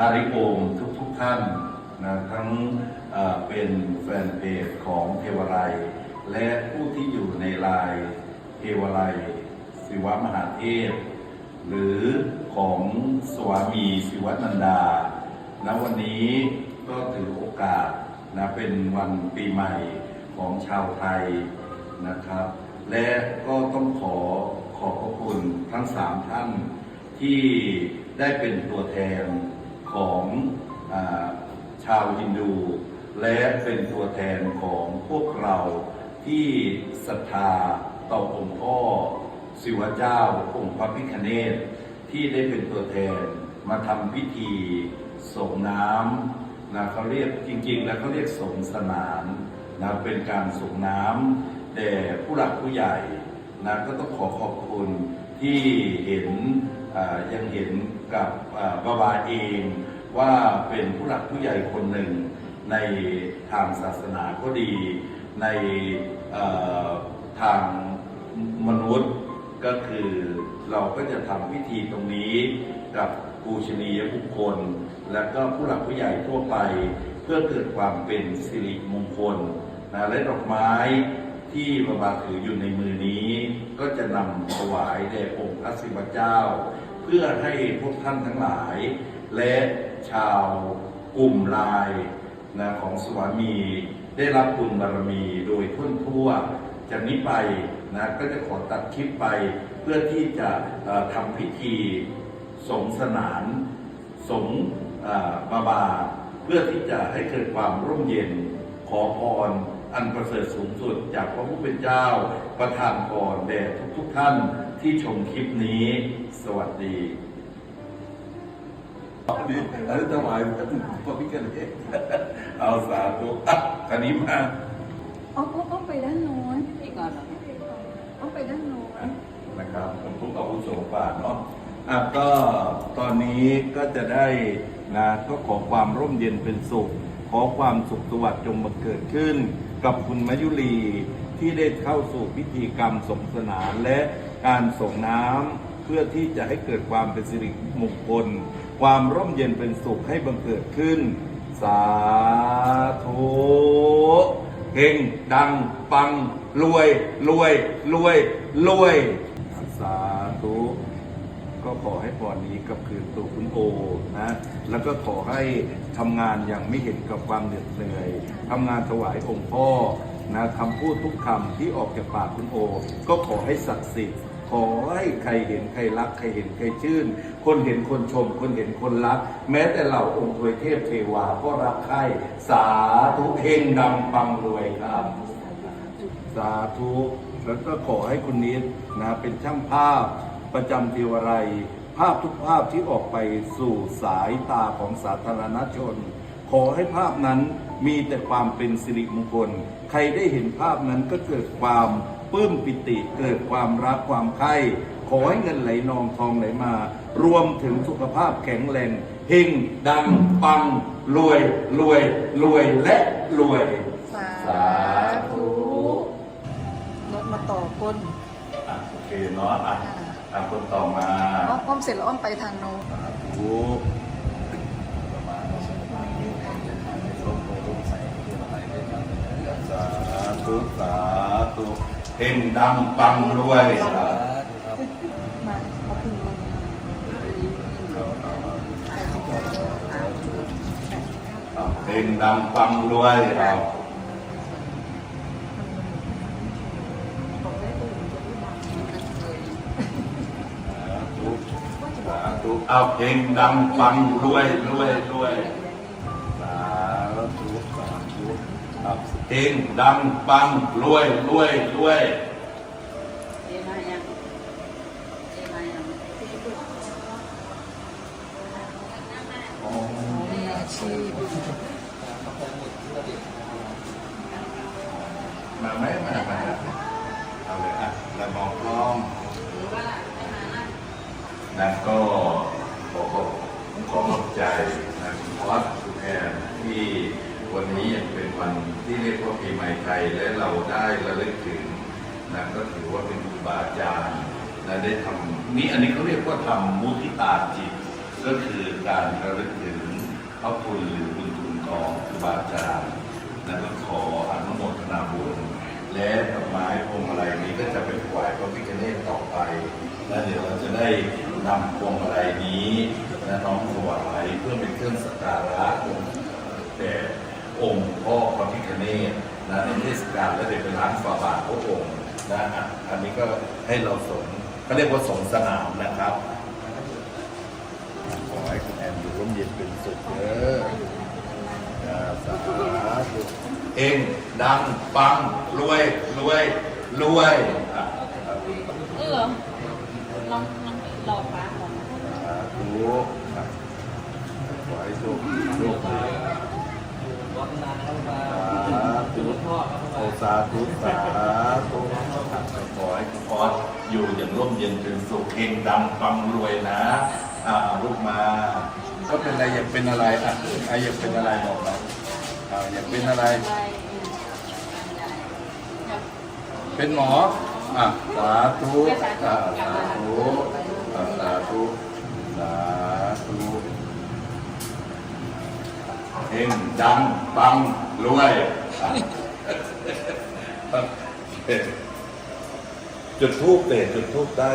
ฮาริโอมทุกทุกๆท่านนะทั้งเป็นแฟนเพจของเทวไลและผู้ที่อยู่ในไลน์เทวไลศิวมหาเทพ หรือของสวามีศิวนันดาณวันนี้ก็ถือโอกาสนะเป็นวันปีใหม่ของชาวไทยนะครับ และก็ต้องขอขอบพระคุณทั้งสามท่านที่ได้เป็นตัวแทน ของอชาวฮินดู และเป็นตัวแทนของพวกเราที่ศรัทธาต่อองค์พ่อศิวเจ้าองค์พระพิฆเนศที่ได้เป็นตัวแทนมาทำพิธีส่งน้ำนะเขาเรียกจริง ๆ แล้วเขาเรียกส่งสนานนะเป็นการส่งน้ำแด่ผู้หลักผู้ใหญ่นะก็ต้องขอขอบคุณที่เห็น ยังเห็นกับบาบาเองว่าเป็นผู้หลักผู้ใหญ่คนหนึ่งในทางศาสนาก็ดี ในทางมนุษย์ก็คือเราก็จะทำพิธีตรงนี้กับปูชนียบุคคล และก็ผู้หลักผู้ใหญ่ทั่วไป เพื่อเกิดความเป็นสิริมงคลนะและดอกไม้ที่พระบาถืออยู่ในมือนี้ ก็จะนำถวายแด่องค์พระศิวเจ้า พื่อให้พวกท่านทั้งหลาย และชาวกลุ่มลายนะของสวามี ได้รับบุญบารมีโดยทั่วทั่วจากนี้ไปนะก็จะขอตัดคลิปไปเพื่อที่จะทำพิธีสงสนาน สงบาบา เพื่อที่จะให้เกิดความร่มเย็นขอพรอันประเสริฐสูงสุดจากพระผู้เป็นเจ้า ประทานพรแด่ทุกๆท่านที่ชมคลิปนี้ วัสดีนี่อันนี้ถวายพระพิฆเนศเอาสาธุอะคันนี้มาอ้อมอ้อมอ้อมไปด้านโน้นอีกก่อนเหรออ้อมไปด้านโน้นนะครับผมทุกอาวุโสป่าเนาะอะก็ตอนนี้ก็จะได้นะก็ขอความร่มเย็นเป็นสุข ขอความสุขสวัสดิ์จงบังเกิดขึ้น กับคุณมายุรีที่ได้เข้าสู่พิธีกรรมสงสนานและการส่งน้ำ พื่อที่จะให้เกิดความเป็นสิริมงคล ความร่มเย็นเป็นสุขให้บังเกิดขึ้น สาธุเฮงดัง ปัง รวย รวย รวย รวย สาธุก็ขอให้พรนี้กับคืนสู่คุณโอนะ แล้วก็ขอให้ทำงานอย่างไม่เห็นกับความเหน็ดเหนื่อยทำงานถวายองค์พ่อนะคำพูดทุกคำที่ออกจากปากคุณโอ ก็ขอให้ศักดิ์สิทธิ์ ขอให้ใครเห็นใครรัก ใครเห็นใครชื่น คนเห็นคนชม คนเห็นคนรัก แม้แต่เหล่าองค์ทวยเทพเทวาก็รักใครสาธุเฮงดังปังรวยครับ สาธุแล้วก็ขอให้คุณนิดนะเป็นช่างภาพประจำเทวไรภาพทุกภาพที่ออกไปสู่สายตาของสาธารณชน ขอให้ภาพนั้นมีแต่ความเป็นสิริมงคล ใครได้เห็นภาพนั้นก็เกิดความ ปลื้มปิติเกิดความรักความใคร่ขอให้เงินไหลนองทองไหลมา รวมถึงสุขภาพแข็งแรงเฮงดัง ปัง รวย รวย รวยและรวย สาธุรถมาต่อก้นอะโอเคเนาะอะอะคนต่อมาอ้อมอ้อมเสร็จแล้วอ้อมไปทางโน้น ถูกสาธุสาธุ เฮงดังปังรวยเอาพึงลงมดังปังรวยครับสาธุสาธุเอาเพลงดังปังรวยรวยรวย เอาเพลงดังปังรวยรวยรวยเอมายังเอมายังมีอาชีพมาไหมมามาเอาเลยอะแล้วมองกล้องนะก็ขอขอบผมขอขอบใจนะคุณพอสคุณแอนที่วันนี้ยังเป็น วันที่เรียกว่าปีใหม่ไทยและเราได้ระลึกถึงนะก็ถือว่าเป็นครูบาอาจารย์นะได้ทำนี่อันนี้เขาเรียกว่าทำมุทิตาจิต ก็คือการระลึกถึงพระคุณหรือบุญคุณของครูบาอาจารย์แล้วก็ขออนุโมทนาบุญและดอกไม้พวงมาลัยนี้ก็จะเป็นถวายพระพิฆเนศต่อไปและเดี๋ยวเราจะได้นำพวงมาลัยนี้และน้องถวายเพื่อเป็นเครื่องสักการะแต่องค์พ่อพระพิฆ เนศนะในเทศกาลและเดี๋ยวเป็นร้านฝ่าบาทพระองค์นะอะอันนี้ก็ให้เราสงเขาเรียกว่าสงสนามนะครับขอให้คุณแอนอยู่ร่มเย็นเป็นสุขเด้ออ่าสาธุเองดังปังรวยรวยรวยอะเออลองลองหลอกป้าก่อนสาธุอะ ขอให้โชคดีโชคดีสาธุโอสาธุสาธุอะขอให้คุณพออยู่อย่างร่มเย็นเป็นสุขเองดังปังรวยนะอ่าลูกมา ก็เป็นอะไรอยากเป็นอะไรอะใครอยากเป็นอะไรบอกเราอ่าอยากเป็นอะไร เป็นหมออะสาธุอะสาธุอะสาธุสาธุ เฮงดังปังรวยจุดทูบเปลี่ยนจุดทูบได้